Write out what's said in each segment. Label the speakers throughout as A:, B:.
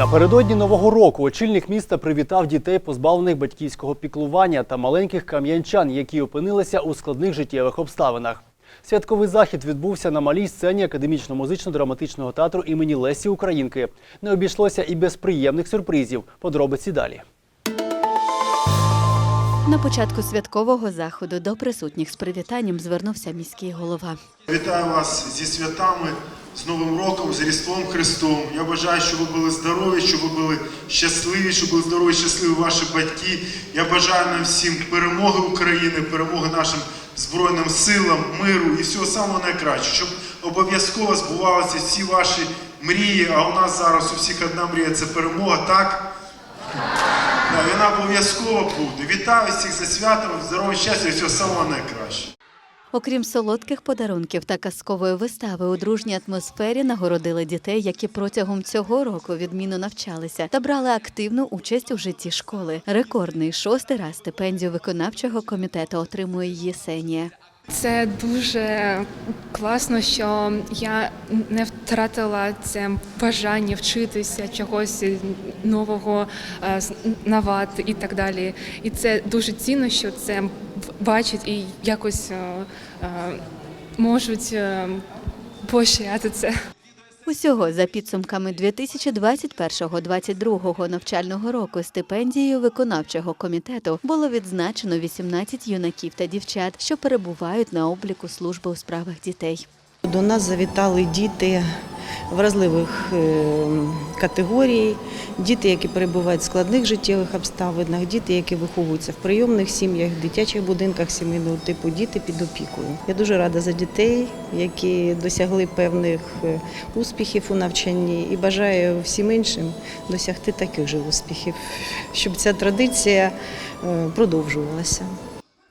A: Напередодні нового року очільник міста привітав дітей, позбавлених батьківського піклування та маленьких кам'янчан, які опинилися у складних життєвих обставинах. Святковий захід відбувся на малій сцені академічно-музично-драматичного театру імені Лесі Українки. Не обійшлося і без приємних сюрпризів. Подробиці далі.
B: На початку святкового заходу до присутніх з привітанням звернувся міський голова.
C: Вітаю вас зі святами, з Новим роком, з Різдвом Христом. Я бажаю, щоб ви були здорові, щоб ви були щасливі, щоб були здорові, щасливі ваші батьки. Я бажаю нам всім перемоги України, перемоги нашим Збройним силам, миру і всього самого найкращого, щоб обов'язково збувалися всі ваші мрії. А у нас зараз у всіх одна мрія це перемога, так? Да, вона обов'язково буде. Вітаю всіх за святом, здоров'я, щастя і всього самого найкращого.
B: Окрім солодких подарунків та казкової вистави, у дружній атмосфері нагородили дітей, які протягом цього року відмінно навчалися та брали активну участь у житті школи. Рекордний шостий раз стипендію виконавчого комітету отримує Єсенія.
D: Це дуже класно, що я не втратила це бажання вчитися чогось нового, е, знавати і так далі. І це дуже цінно, що це бачать і якось е, е, можуть поширяти це.
B: Усього за підсумками 2021-2022 навчального року стипендією виконавчого комітету було відзначено 18 юнаків та дівчат, що перебувають на обліку служби у справах дітей.
E: До нас завітали діти вразливих е, категорій, діти, які перебувають в складних життєвих обставинах, діти, які виховуються в прийомних сім'ях, дитячих будинках сімейного типу, діти під опікою. Я дуже рада за дітей, які досягли певних е, успіхів у навчанні, і бажаю всім іншим досягти таких же успіхів, щоб ця традиція е, продовжувалася.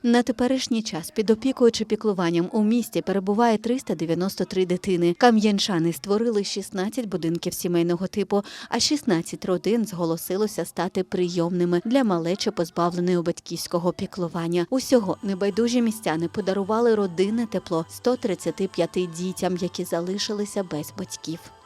B: На теперішній час під опікою чи піклуванням у місті перебуває 393 дитини. Кам'янчани створили 16 будинків сімейного типу, а 16 родин зголосилося стати прийомними для малечі, позбавленої батьківського піклування. Усього небайдужі містяни подарували родинне тепло 135 дітям, які залишилися без батьків.